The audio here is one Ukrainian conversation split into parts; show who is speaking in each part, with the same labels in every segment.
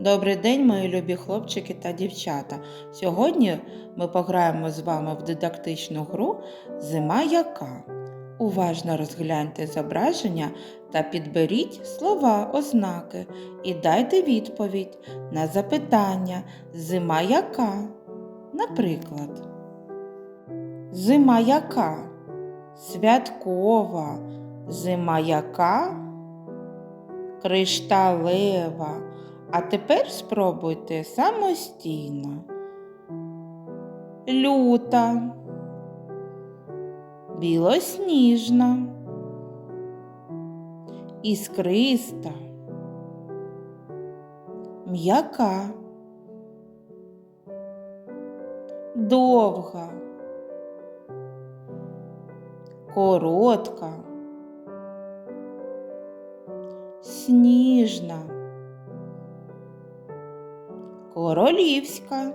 Speaker 1: Добрий день, мої любі хлопчики та дівчата. Сьогодні ми пограємо з вами в дидактичну гру Зима яка. Уважно розгляньте зображення та підберіть слова, ознаки і дайте відповідь на запитання Зима яка? Наприклад, Зима яка? Святкова. Зима яка? Кришталева. А тепер спробуйте самостійно. Люта, білосніжна, іскриста, м'яка, довга, коротка, сніжна королівська,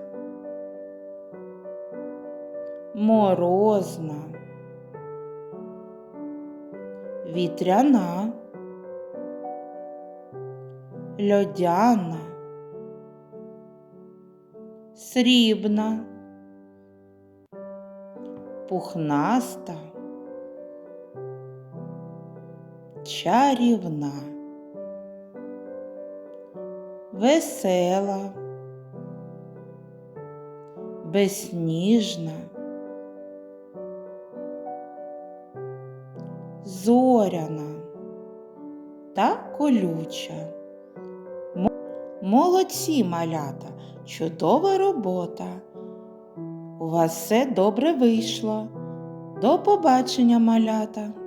Speaker 1: морозна, вітряна, льодяна, срібна, пухнаста, чарівна, весела безсніжна, зоряна та колюча. Молодці малята, чудова робота. У вас все добре вийшло. До побачення, малята!